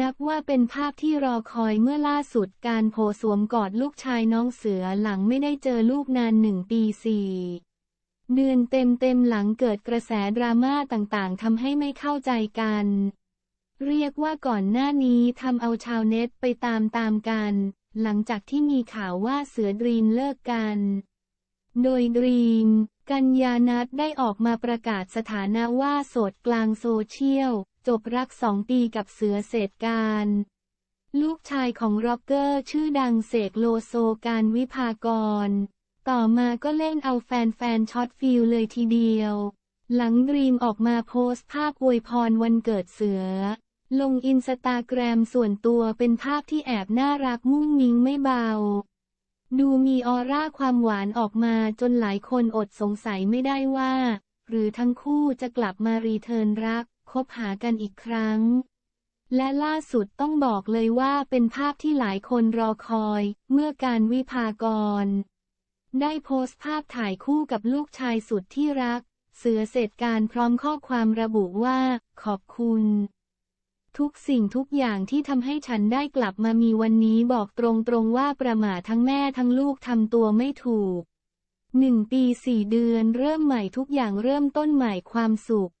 นับว่าเป็นภาพที่รอคอยเมื่อล่าสุดการโผสวมกอดลูกชายน้องเสือหลังไม่ได้เจอลูกนานหนึ่งปีสี่เดือนเต็มเต็มๆหลังเกิดกระแสดราม่าต่างๆทำให้ไม่เข้าใจกัน เรียกว่าก่อนหน้านี้ทำเอาชาวเน็ตไปตามตามๆกัน หลังจากที่มีข่าวว่าเสือดรีมเลิกกัน โดยดรีม กัญญานัทได้ออกมาประกาศสถานะว่าโสดกลางโซเชียล จบรักสองปีกับเสือเศรษการ ลูกชายของร็อกเกอร์ชื่อดังเสกโลโซการวิภากร ต่อมาก็เล่นเอาแฟนๆช็อตฟิลเลยทีเดียว หลังดรีมออกมาโพสต์ภาพอวยพรวันเกิดเสือ ลงอินสตาแกรมส่วนตัวเป็นภาพที่แอบน่ารักมุ้งมิ้งไม่เบา ดูมีออร่าความหวานออกมาจนหลายคนอดสงสัยไม่ได้ว่า หรือทั้งคู่จะกลับมารีเทิร์นรัก คบหากันอีกครั้ง และล่าสุดต้องบอกเลยว่าเป็นภาพที่หลายคนรอคอย เมื่อการวิภากร ได้โพสต์ภาพถ่ายคู่กับลูกชายสุดที่รัก เสือเสร็จการพร้อมข้อความระบุว่า ขอบคุณ ทุกสิ่งทุกอย่างที่ทำให้ฉันได้กลับมามีวันนี้บอกตรงๆว่าประม่าทั้งแม่ทั้งลูกทำตัวไม่ถูกหนึ่งปีสี่เดือนเริ่มใหม่ทุกอย่างเริ่มต้นใหม่ความสุข